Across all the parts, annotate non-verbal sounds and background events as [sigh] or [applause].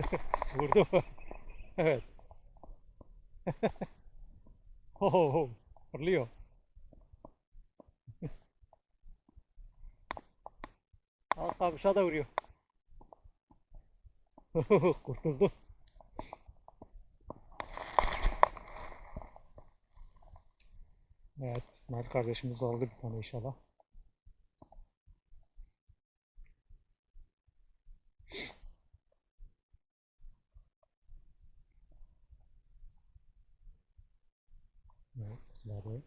[laughs] Vurdu. [laughs] evet. [laughs] oh, fırlıyor. Al kavuşa da vuruyor. Kurtuldu. Evet, İsmail kardeşimiz aldı bir tane inşallah. Evet, ileride.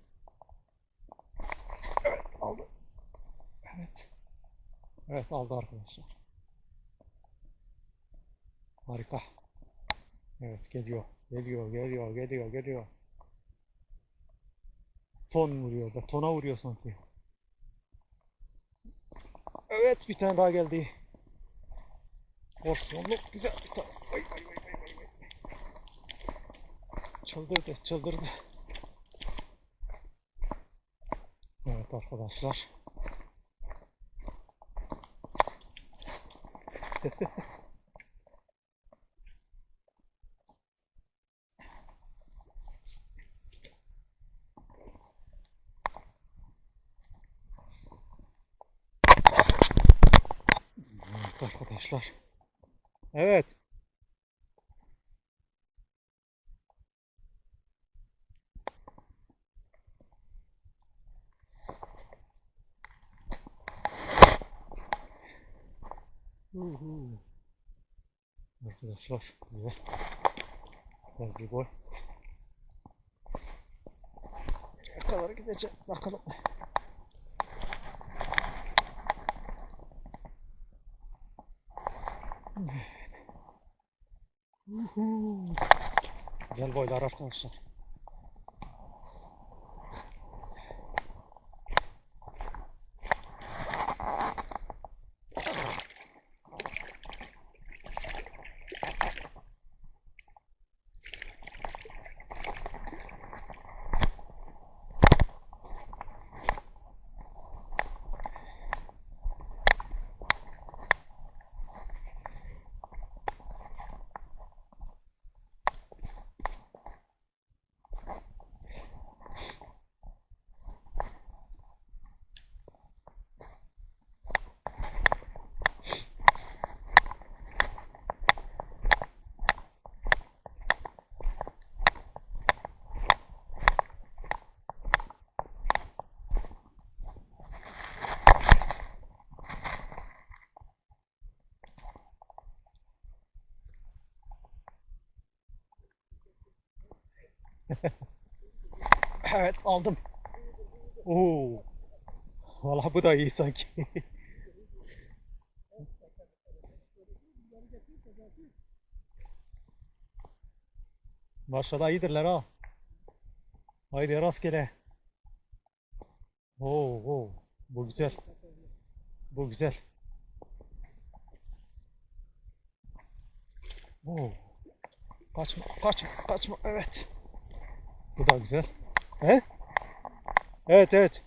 Evet, aldı. Evet. Evet, aldı arkadaşlar. Harika. Evet, geliyor. Geliyor, geliyor, geliyor, geliyor. Ton vuruyor. Betona vuruyor sanki. Evet, bir tane daha geldi. Porsiyonlu güzel bir tane. Vay vay vay vay. vay. Çıldırdı, çıldırdı. Evet arkadaşlar. Arkadaşlar. Evet. Uhu. Arkadaşlar güzel. Güzel bir boy. Nereye kadar gidecek bakalım. Evet. Uhu. Güzel boylar arkadaşlar. Evet aldım. Oo. Vallahi bu da iyi sanki. [laughs] Maşallah iyidirler ha. Haydi rastgele. Oo, oo. Bu güzel. Bu güzel. Oo. Kaçma, kaçma, kaçma. Evet. Bu da güzel. He? Evet, evet.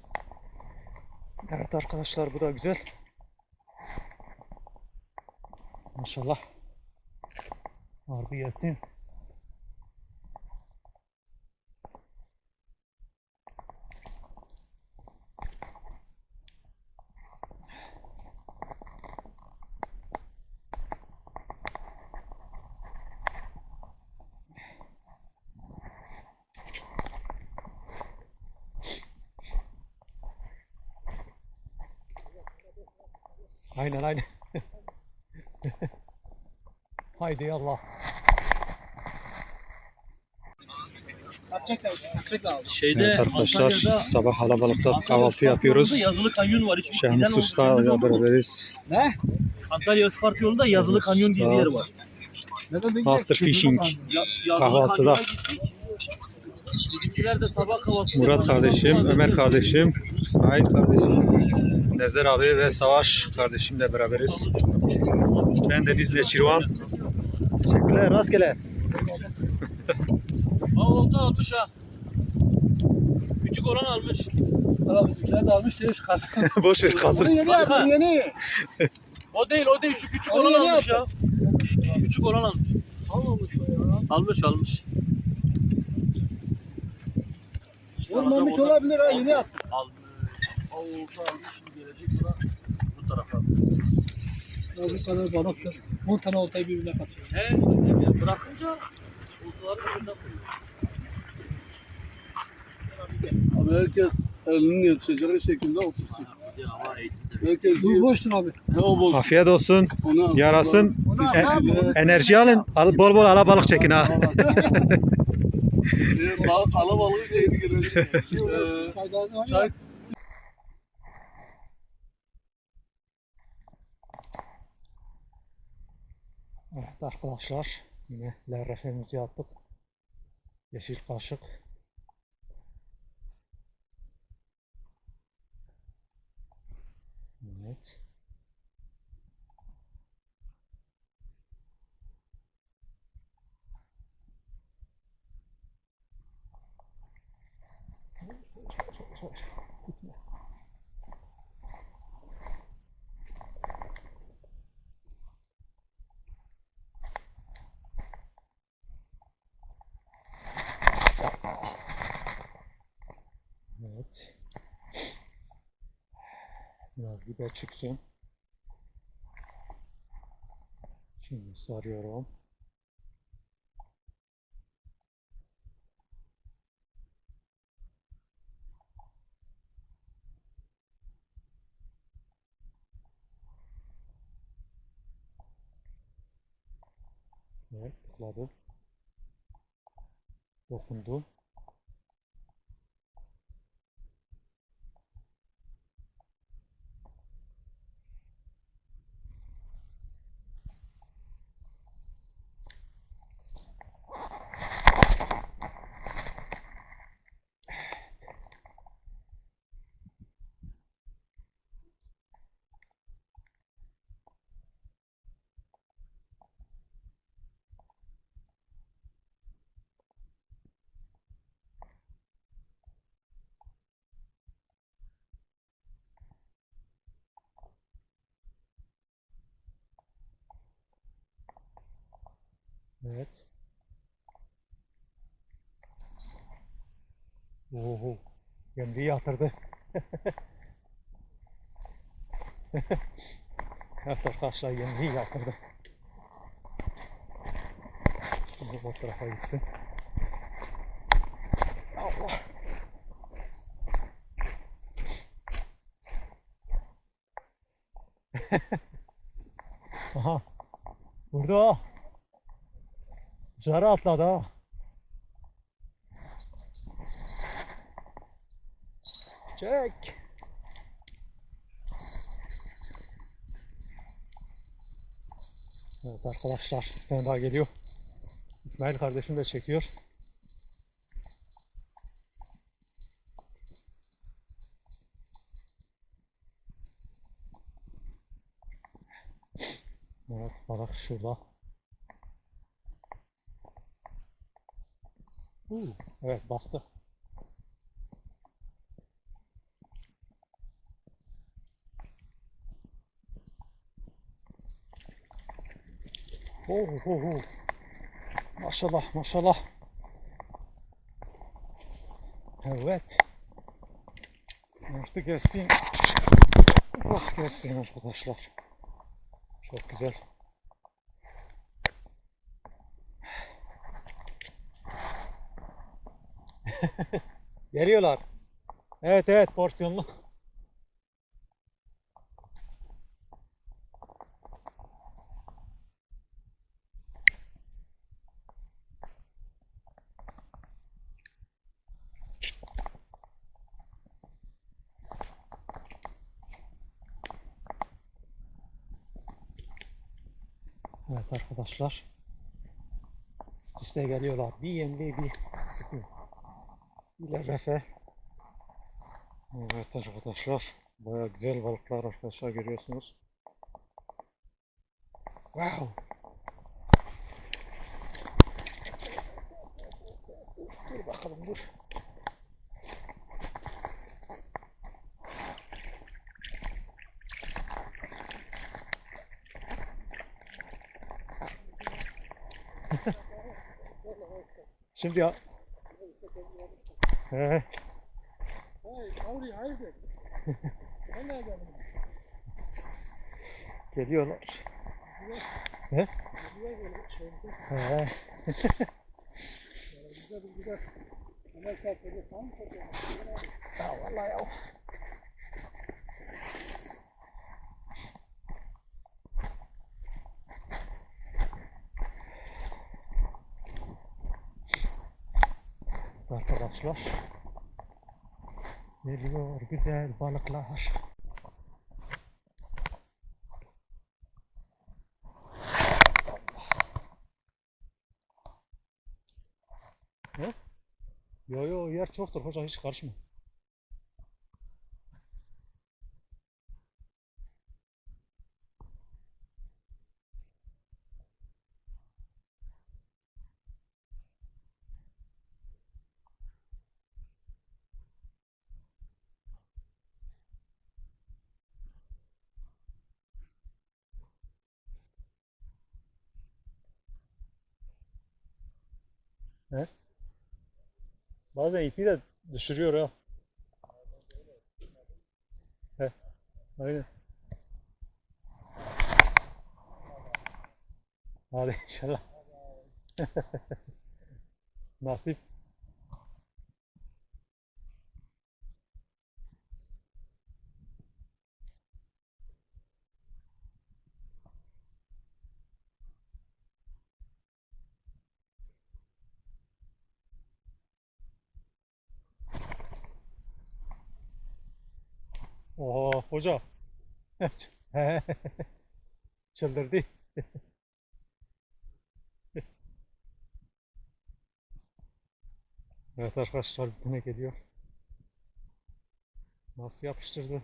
Evet arkadaşlar bu da güzel. Maşallah. Harbi gelsin. Aynen aynen. [laughs] Haydi Allah. Şeyde Evet arkadaşlar Antalya'da sabah alabalıkta kahvaltı yapıyoruz. Yazılı kanyon var. Hiç Usta beraberiz. Antalya Isparta yolunda yazılı kanyon diye bir yer var. Master Fishing. Ya, Kahvaltıda. Bizimkiler de sabah kahvaltısı Murat kardeşim, Ömer kardeşim, İsmail kardeşim, Nezer abi ve Savaş kardeşimle beraberiz. Ben de bizle Çirvan. Teşekkürler, rastgele. [laughs] Aa oldu almış ha. Küçük olan almış. Valla bizimkiler de almış diye şu karşıdan. [laughs] Boş ver kalsın. yeni yaptım yeni. O değil o değil şu küçük Onu olan yeni almış ya. Küçük küçük olan almış. Almamış o ya. Almış almış. Olmamış olabilir ha yeni at. Almış. Almış gelecek buna bu tarafa. Ya bu kadar balık da 10 tane oltayı birbirine katıyor. He ya bırakınca oltaları birbirine koyuyor. Abi herkes elinin yetişeceği şekilde otursun. Herkes Bu boştur abi. he o boş. Afiyet olsun. Onu Yarasın. Onu E- enerji alın. Al, bol bol alabalık çekin ha. [laughs] [laughs] Balık alabalığı şeyini görelim. [laughs] Ee, Çay. Evet arkadaşlar yine lerrefemizi yaptık. Yeşil kaşık. Evet. Evet. Dibe çıksın. Şimdi sarıyorum. Evet, tıkladı. Dokundu. Evet. Oho. Yemliği yatırdı. [laughs] arkadaşlar yemliği yatırdı. Şimdi o tarafa gitsin. Allah. [laughs] Aha. Burada. Dışarı atladı ha. Çek. Evet arkadaşlar bir tane daha geliyor. İsmail kardeşim de çekiyor. Evet balık şurada. Evet bastı. Oh, oh, oh. Maşallah, maşallah. Evet. Artık gelsin. Rast gelsin arkadaşlar. Çok güzel. [laughs] Geliyorlar. Evet evet porsiyonlu. Evet arkadaşlar. Üst üste geliyorlar. Bir yemli bir sıkıyor. İlerlese. Evet arkadaşlar. Baya güzel balıklar arkadaşlar görüyorsunuz. Wow. Dur bakalım dur. [laughs] Şimdi ya He. Hayır, hayır, hayır. Ben ne geldim? Geliyorlar. He? Güzel böyle şey. He. Güzel güzel. Ömer Serpil'de tam mı koyuyor? Ya vallahi ya. Arkadaşlar geliyor güzel balıklar. Yo yo yer çoktur hoca hiç karışma. He? Bazen ipi de düşürüyor ha. He. Aynen. Hadi inşallah. [laughs] Nasip. Hoca. [laughs] Çıldırdı. [laughs] Evet arkadaşlar bir tane geliyor. Nasıl yapıştırdı?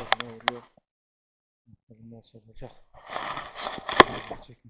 Tadına vuruyor. Bakalım nasıl olacak. Gelecek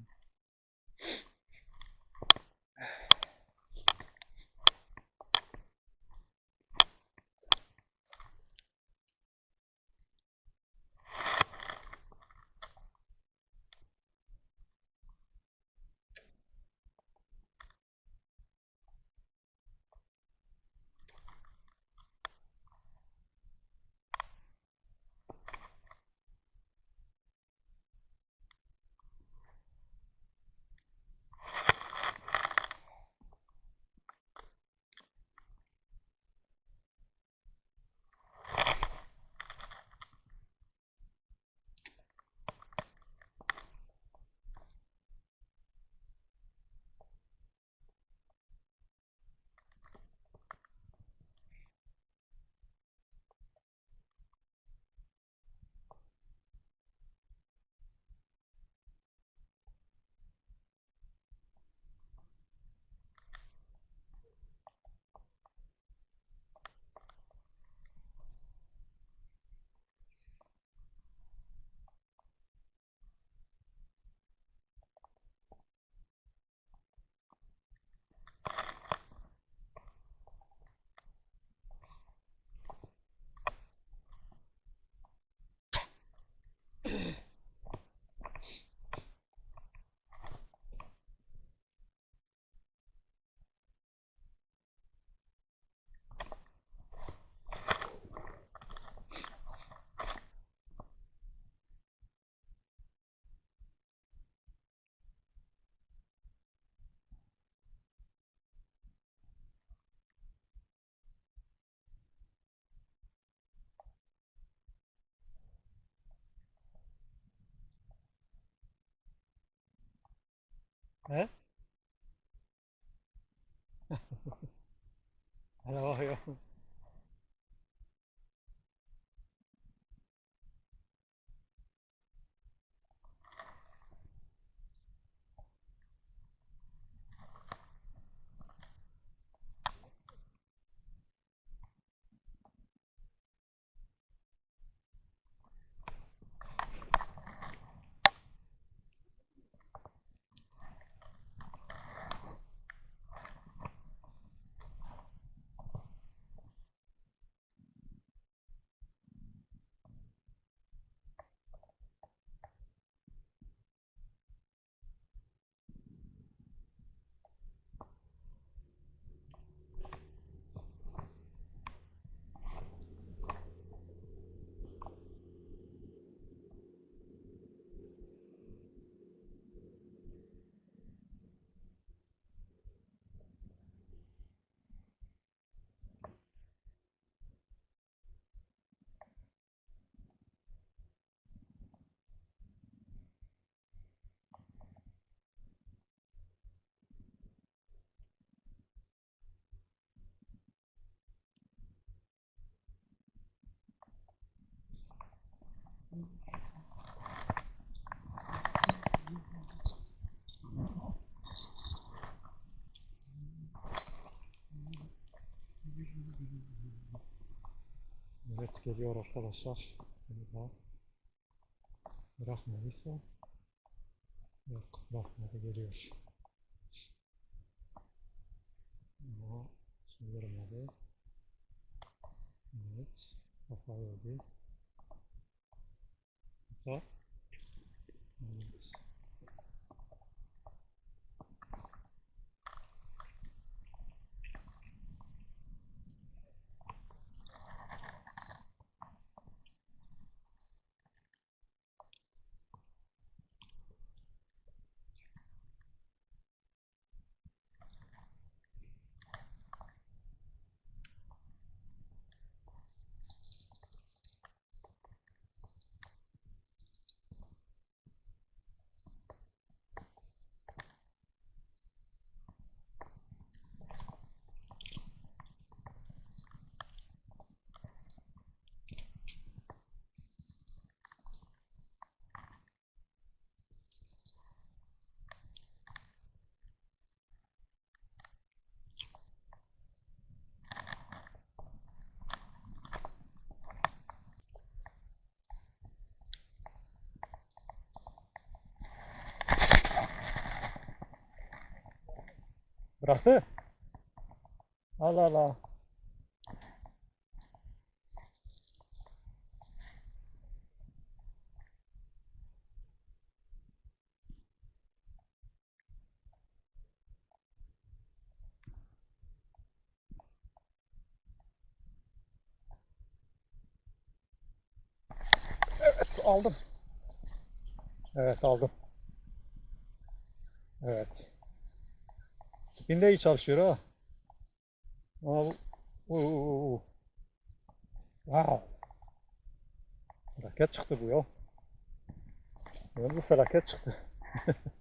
¿Eh? A la voz, Evet geliyor arkadaşlar. Galiba. Bırakmadıysa. Yok bırakmadı geliyor. Ama görmedi. Evet. Kafa verdi. Kafa. Evet. Bıraktı. Allah Allah. Evet aldım. Evet aldım. Evet. Spin de iyi çalışıyor ha. Ama bu... Oo. Wow. Felaket çıktı bu ya. Yalnız felaket çıktı. [laughs]